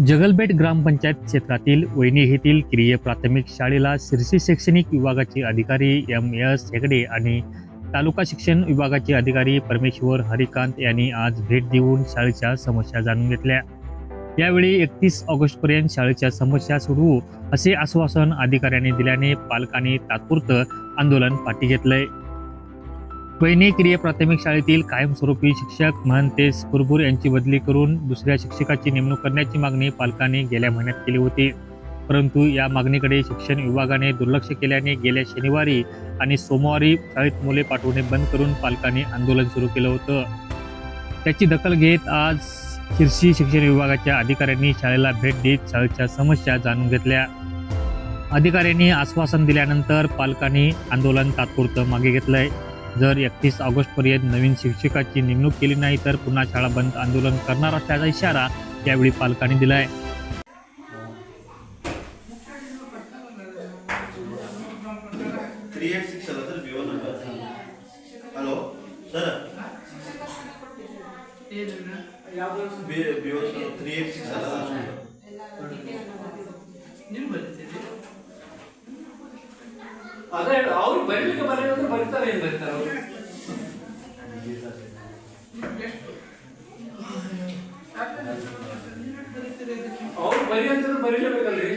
जगलबेट ग्रामपंचायत क्षेत्रातील वैनी येथील किरीय प्राथमिक शाळेला शिरसी शैक्षणिक विभागाचे अधिकारी एम एस हेगडे आणि तालुका शिक्षण विभागाचे अधिकारी परमेश्वर हरिकांत यांनी आज भेट देऊन शाळेच्या समस्या जाणून घेतल्या. यावेळी एकतीस ऑगस्टपर्यंत शाळेच्या समस्या सोडवू असे आश्वासन अधिकाऱ्यांनी दिल्याने पालकांनी तात्पुरतं आंदोलन पाठी घेतलंय. वैनी क्रिय प्राथमिक शाळेतील कायमस्वरूपी शिक्षक महंतेश कुरबुर यांची बदली करून दुसऱ्या शिक्षकाची नेमणूक करण्याची मागणी पालकांनी गेल्या महिन्यात केली होती. परंतु या मागणीकडे शिक्षण विभागाने दुर्लक्ष केल्याने गेल्या शनिवारी आणि सोमवारी शाळेत मुले पाठवणे बंद करून पालकांनी आंदोलन सुरू केलं होतं. त्याची दखल घेत आज शिरसी शिक्षण विभागाच्या अधिकाऱ्यांनी शाळेला भेट देत शाळेच्या समस्या जाणून घेतल्या. अधिकाऱ्यांनी आश्वासन दिल्यानंतर पालकांनी आंदोलन तात्पुरतं मागे घेतलंय. जर एकतीस ऑगस्टपर्यंत नवीन शिक्षकाची नेमणूक केली नाही तर पुन्हा शाळा बंद आंदोलन करणार असल्याचा इशारा यावेळी पालकांनी दिलाय. थ्री एट सिक्स हॅलो ಅದೇ ಅವ್ರು ಬರೀಲಿಕ್ಕೆ ಬರೆಯೋದ್ರೆ ಬರ್ತಾರೆ ಏನ್ ಬರ್ತಾರೆ ಅವರು? ಅವ್ರು ಬರಿ ಅಂತಂದ್ರೆ ಬರೀಲೇಬೇಕಲ್ರಿ?